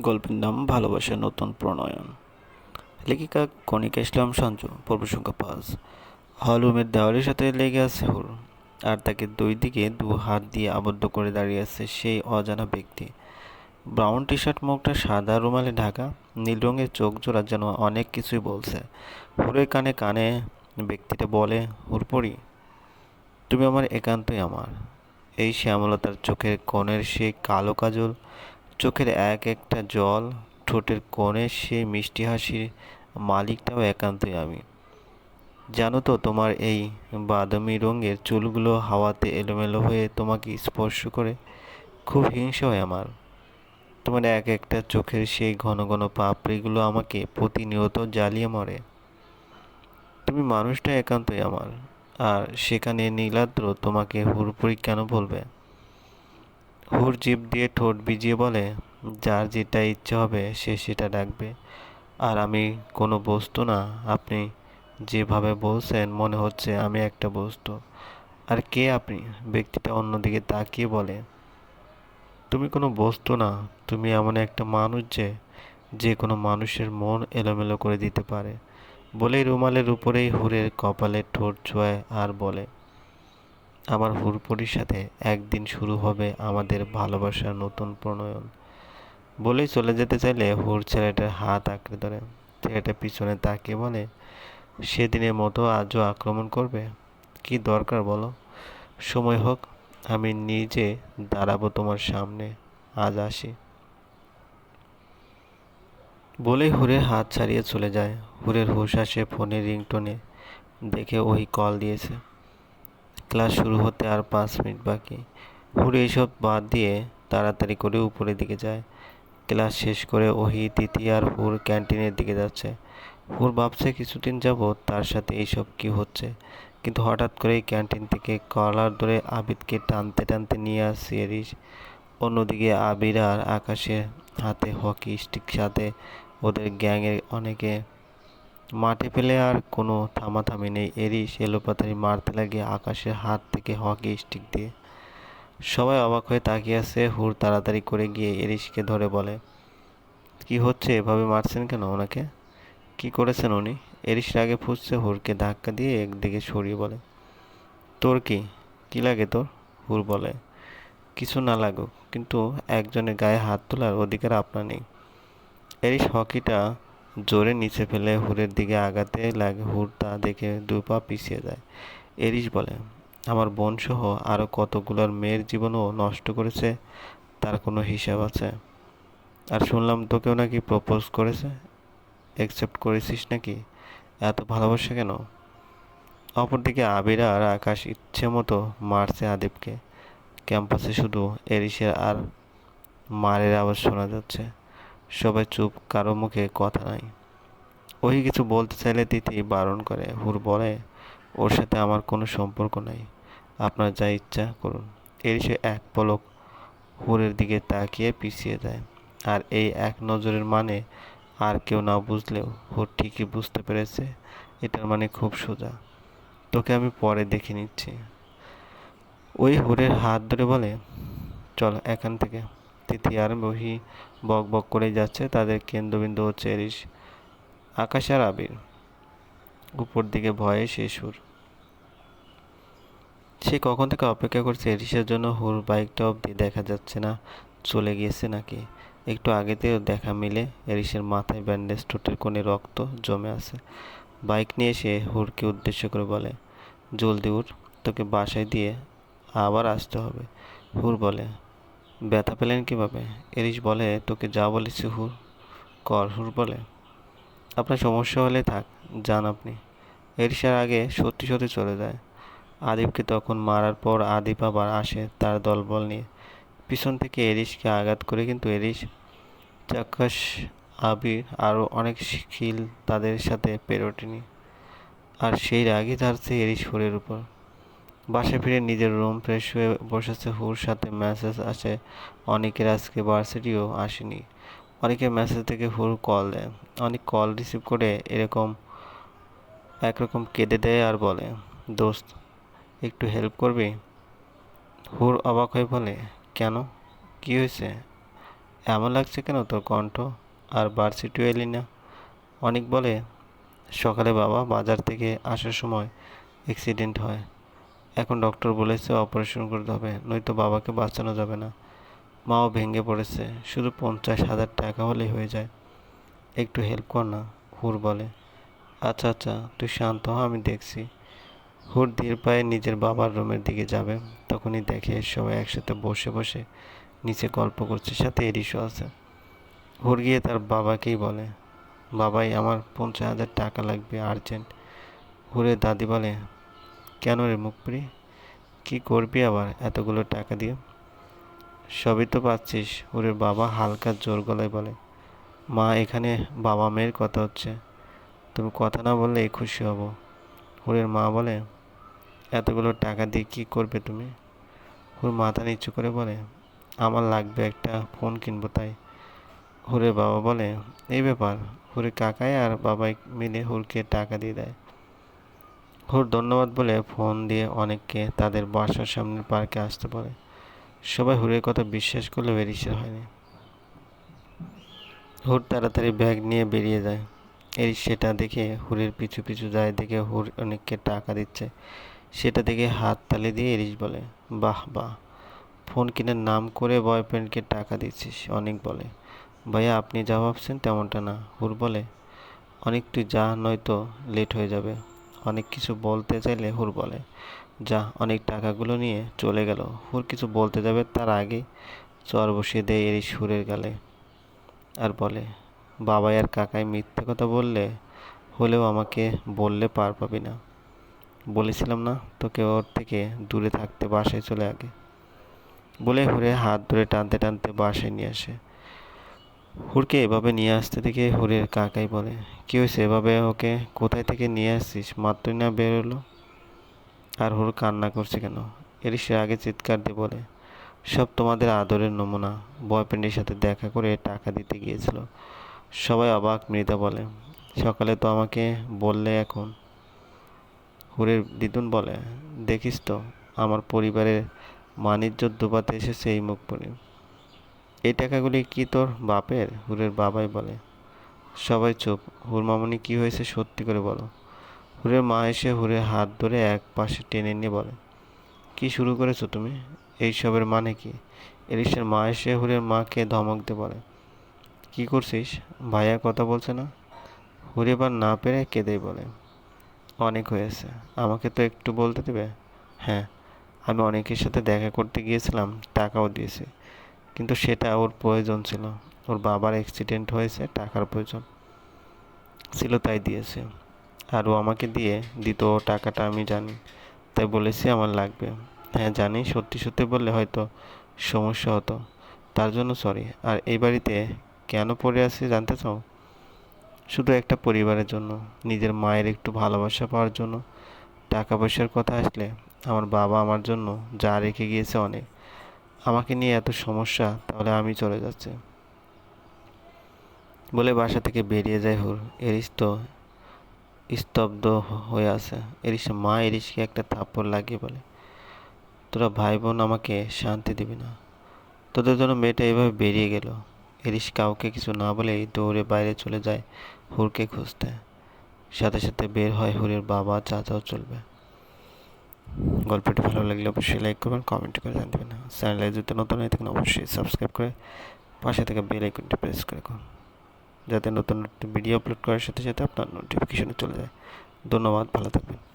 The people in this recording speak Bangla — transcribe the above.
গল্পের নাম ভালোবাসা নতুন প্রণয়ন। লেখিকা কণিকা ইসলাম সঞ্জু, পর্ব সংখ্যা পাঁচ। হলরুমের দেওয়ালের সাথে লেগে আছে হুর। আর তাকে দুই দিকে দু হাত দিয়ে আবদ্ধ করে দাঁড়িয়ে আছে সেই অজানা ব্যক্তি। ব্রাউন টি শার্ট মুখটা সাদা রুমালে ঢাকা, নীল রঙের চোখ জোড়া যেন অনেক কিছুই বলছে। হুরের কানে কানে ব্যক্তিটা বলে, হুর হুরপড়ি তুমি আমার একান্তই আমার। এই শ্যামলতার চোখের কোণের সেই কালো কাজল চোখের এক একটা জল ঠোঁটের কোণে সেই মিষ্টি হাসির মালিকটাও একান্তই আমি। জানো তো তোমার এই বাদামি রঙের চুলগুলো হাওয়াতে এলোমেলো হয়ে তোমাকে স্পর্শ করে খুব হিংসা হয় আমার। তোমার এক একটা চোখের সেই ঘন ঘন পাপড়িগুলো আমাকে প্রতিনিয়ত জ্বালিয়ে মরে। তুমি মানুষটা একান্তই আমার, আর সেখানে নীলাদ্র তোমাকে হুরপুরি কেন বলবে? হুর জিভ দিয়ে ঠোঁট ভিজিয়ে বলে, যার যেটা ইচ্ছে হবে, সে সেটা ডাকবে। আর আমি কোনো বস্তু না। আপনি যেভাবে বলছেন, মনে হচ্ছে আমি একটা বস্তু। আর কে আপনি? ব্যক্তিটা অন্যদিকে তাকিয়ে বলে, তুমি কোনো বস্তু না। তুমি এমন একটা মানুষ যে যে কোনো মানুষের মন এলোমেলো করে দিতে পারে। বলেই রুমালের উপরেই হুরের কপালে ঠোঁট ছোঁয়ায় আর বলে আমার হুরপুরির সাথে একদিন শুরু হবে আমাদের ভালোবাসার নতুন প্রণয়ন। বলেই চলে যেতে চাইলে হুর ছেলেটার হাত আঁকড়ে ধরে। ছেলেটা পিছনে তাকিয়ে বলে, সেদিনের মতো আজও আক্রমণ করবে? কি দরকার বলো? সময় হোক, আমি নিজে দাঁড়াবো তোমার সামনে, আজ আসি। বলেই হুরের হাত ছাড়িয়ে চলে যায়। হুরের হুশ আসে ফোনের রিংটোনে, দেখে ওই কল দিয়েছে। ক্লাস শুরু হতে আর পাঁচ মিনিট বাকি। হুরে এইসব বাদ দিয়ে তাড়াতাড়ি করে উপরের দিকে যায়। ক্লাস শেষ করে ওহি তিথি আর হুর ক্যান্টিনের দিকে যাচ্ছে। হুর ভাবছে কিছুদিন যাব তার সাথে এইসব কি হচ্ছে। কিন্তু হঠাৎ করেই ক্যান্টিন থেকে কলার ধরে আবিদকে টানতে টানতে নিয়ে আসছে এরিস অন্যদিকে আবির আর আকাশে হাতে হকি স্টিক সাথে ওদের গ্যাংয়ের অনেকে মাঠে ফেলে আর কোনো থামাথামি নেই। এরিস এলোপাতারি মারতে লাগে আকাশের হাত থেকে হকি স্টিক দিয়ে। সবাই অবাক হয়ে তাকিয়ে আছে, হুর তাড়াতাড়ি করে গিয়ে এরিশকে ধরে বলে, কি হচ্ছে, এভাবে মারছেন কেন ওনাকে? কি করেছেন উনি? এরিস আগে ফুসছে, হুরকে ধাক্কা দিয়ে একদিকে সরিয়ে বলে, তোর কি? কি লাগে তোর? হুর বলে, কিছু না লাগুক, কিন্তু একজনের গায়ে হাত তোলার অধিকার আপনার নেই। এরিশ হকিটা জোরে নিচে ফেলে হুরের দিকে আগাতে লাগে। হুর তা দেখে দু পা পিছিয়ে যায়। এরিস বলে, আমার বোন সহ আরও কতগুলোর মেয়ের জীবনও নষ্ট করেছে, তার কোনো হিসাব আছে? আর শুনলাম তোকেও নাকি প্রপোজ করেছে। অ্যাকসেপ্ট করেছিস নাকি? এত ভালোবাসা কেন? অপরদিকে আবিরা আর আকাশ ইচ্ছে মতো মারছে আদিবকে ক্যাম্পাসে শুধু এরিসের আর মারের আওয়াজ শোনা যাচ্ছে। সবাই চুপ, কারও মুখে কথা নাই। ওই কিছু বলতে চাইলে তিথি বারণ করে, হুর বলে, ওর সাথে আমার কোনো সম্পর্ক নাই, আপনার যা ইচ্ছা করুন। এর সে এক পলক হুরের দিকে তাকিয়ে পিছিয়ে যায়। আর এই এক নজরের মানে আর কেউ না বুঝলেও হুর ঠিকই বুঝতে পেরেছে, এটার মানে খুব সোজা। তোকে আমি পরে দেখে নিচ্ছি। ওই হুরের হাত ধরে বলে, চল এখান থেকে। তিথি আর বহি বক বক করে যাচ্ছে তাদের কেন্দ্রবিন্দু হচ্ছে এরিস আকাশ আর আবির। উপর দিকে ভয়ে সে সুর। সে কখন থেকে অপেক্ষা করছে এরিসের জন্য? হুর বাইকটা অবধি দেখা যাচ্ছে না, চলে গিয়েছে নাকি? একটু আগেতেও দেখা মিলে এরিসের মাথায় ব্যান্ডেজ ঠোঁটের কোণে রক্ত জমে আছে। বাইক নিয়ে এসে হুরকে উদ্দেশ্য করে বলে, জলদি উঠ, তোকে বাসায় দিয়ে আবার আসতে হবে। হুর বলে ব্যথা পেলেন কীভাবে? এরিস বলে, তোকে যা বলেছি হুর, কর, হুর বলে। আপনার সমস্যা হলে থাক, যান আপনি। এরিসার আগে সত্যি সত্যি চলে যায়। আদিবকে তখন মারার পর আদিব আবার আসে তার দলবল নিয়ে। পিছন থেকে এরিসকে আঘাত করে কিন্তু এরিস চাকাশ আবির আরও অনেক খিল তাদের সাথে পেরোটেনি আর সেই রাগই ধারছে এরিস হুরের উপর। বাসায় ফিরে নিজের রুম ফ্রেশ হয়ে বসেছে হুর, সাথে মেসেজ আসে অনেকের, আজকে ভার্সিটিও আসেনি। অনেকের মেসেজ থেকে হুর কল দেয়। অনেক কল রিসিভ করে এরকম, একরকম কেঁদে দেয় আর বলে, দোস্ত, একটু হেল্প করবি? হুর অবাক হয়ে বলে, কেন? কি হয়েছে? এমন লাগছে কেন তোর কণ্ঠ? আর ভার্সিটিও এলি না? অনেক বলে, সকালে বাবা বাজার থেকে আসার সময় অ্যাক্সিডেন্ট হয়। এখন ডক্টর বলেছে অপারেশন করতে হবে, নয়তো বাবাকে বাঁচানো যাবে না। মাও ভেঙে পড়েছে, শুধু পঞ্চাশ হাজার টাকা হলেই হয়ে যায়। একটু হেল্প কর না, হুর বলে। আচ্ছা আচ্ছা তুই শান্ত হ, আমি দেখছি। হুর ধীর পায়ে নিজের বাবার রুমের দিকে যাবে। তখনই দেখে সবাই একসাথে বসে বসে নিচে গল্প করছে, সাথে এরিসও আছে। হুর গিয়ে তার বাবাকেই বলে, বাবাই, আমার পঞ্চাশ হাজার টাকা লাগবে আর্জেন্ট হুরের দাদি বলে কেন রে মুখপুরি কী করবি আবার এতগুলো টাকা দিয়ে? সবই তো পাচ্ছিস হুরের বাবা হালকা জোর গলায় বলে। মা, এখানে বাবা মেয়ের কথা হচ্ছে। তুমি কথা না বললে খুশি হব। হুরের মা বলে, এতগুলো টাকা দিয়ে কী করবে তুমি? হুর মাথা নিচু করে বলে, আমার লাগবে একটা ফোন কিনবো তাই। হুরের বাবা বলে, এই ব্যাপার। হুরের কাকাই আর বাবাই মিলে হুরকে টাকা দিয়ে দেয়। হুর ধন্যবাদ বলে ফোন দিয়ে অনেককে তাদের বাসার সামনের পার্কে আসতে পারে সবাই হুরের কথা বিশ্বাস করলেও এরিসের হয়নি। হুর তাড়াতাড়ি ব্যাগ নিয়ে বেরিয়ে যায়। এরিস সেটা দেখে হুরের পিছু পিছু যায় দেখে হুর অনেককে টাকা দিচ্ছে। সেটা দেখে হাত তালি দিয়ে এরিস বলে, বাহ বাহ, ফোন কেনার নাম করে বয়ফ্রেন্ডকে টাকা দিচ্ছিস অনেক বলে। ভাইয়া, আপনি যা ভাবছেন তেমনটা না হুর বলে। অনেক তুই যা, নয়তো লেট হয়ে যাবে অনেক কিছু বলতে চাইলে হুর বলে, যা, অনেক টাকাগুলো নিয়ে চলে গেল। হুর কিছু বলতে যাবে তার আগে চর বসিয়ে দেয় এরিস হুরের গালে আর বলে, বাবাই আর কাকাই মিথ্যে কথা বললে হলেও আমাকে বললে পার পাবি না। বলেছিলাম না, তোকে ওর থেকে দূরে থাকতে বাসায় চলে আগে। বলে হুরে হাত ধরে টানতে টানতে বাসায় নিয়ে আসে। হুরকে এভাবে নিয়ে আসতে দেখে হুরের কাকাই বলে, কি হয়েছে? এভাবে ওকে কোথায় থেকে নিয়ে আসছিস? মাত্রই না বেরোলো আর হুর কান্না করছে কেন? এর সে আগে চিৎকার দিয়ে বলে, সব তোমাদের আদরের নমুনা। বয়ফ্রেন্ডের সাথে দেখা করে টাকা দিতে গিয়েছিল। সবাই অবাক মৃদা বলে, সকালে তো আমাকে বললে এখন? হুরের দিদুন বলে, দেখিস তো, আমার পরিবারের মানিজ্য ডুবাতে এসেছে এই মুখ পরে। এই টাকাগুলি কি তোর বাপের? হুরের বাবাই বলে। সবাই চুপ। হুর মামনি, কি হয়েছে সত্যি করে বলো? হুরের মা এসে হুরের হাত ধরে এক পাশে টেনে নিয়ে বলে, কি শুরু করেছ তুমি? এইসবের মানে কি? এলিশের মা এসে হুরের মাকে ধমক দিয়ে বলে, কি করছিস? ভাইয়া কথা বলছে না? হুরে এবার না পেরে কেঁদেই বলে, অনেক হয়েছে। আমাকে তো একটু বলতে দেবে? হ্যাঁ। আমি অনেকের সাথে দেখা করতে গিয়েছিলাম, টাকাও দিয়েছি। কিন্তু সেটা ওর প্রয়োজন ছিল। ওর বাবার অ্যাক্সিডেন্ট হয়েছে, টাকার প্রয়োজন। ছিল তাই দিয়েছে। আর ও আমাকে দিয়ে দিত টাকাটা আমি জানি। তাই বলেছি, আমার লাগবে। হ্যাঁ জানি, সত্যি সত্যি বললে হয়তো সমস্যা হতো। তার জন্য সরি আর এই বাড়িতে কেন পড়ে আসি জানতে চাও? শুধু একটা পরিবারের জন্য, নিজের মায়ের একটু ভালোবাসা পাওয়ার জন্য। টাকা পয়সার কথা আসলে আমার বাবা আমার জন্য যা রেখে গিয়েছে অনেক। আমাকে নিয়ে এত সমস্যা, তাহলে আমি চলে যাচ্ছে। বলে বাসা থেকে বেরিয়ে যায় হুর। এরিস তো স্তব্ধ হয়ে আছে। এরিস মা এরিসকে একটা থাপ্পড় লাগিয়ে বলে, তোরা ভাই বোন আমাকে শান্তি দিবি না। তোদের জন্য মেয়েটা এভাবে বেরিয়ে গেল এরিস কাউকে কিছু না বলেই দৌড়ে বাইরে চলে যায় হুরকে খুঁজতে। সাথে সাথে বের হয় হুরের বাবা, চাচাও চলবে। গল্পটি ভালো লাগলে অবশ্যই লাইক করবেন কমেন্ট করে জানবেন। চ্যানেলে যদি নতুন হয়ে থাকেন, অবশ্যই সাবস্ক্রাইব করে পাশে থেকে বেল আইকনটি প্রেস করে রাখুন। যাতে নতুন ভিডিও আপলোড করার সাথে সাথে আপনার নোটিফিকেশনে চলে যায়। ধন্যবাদ, ভালো থাকবেন।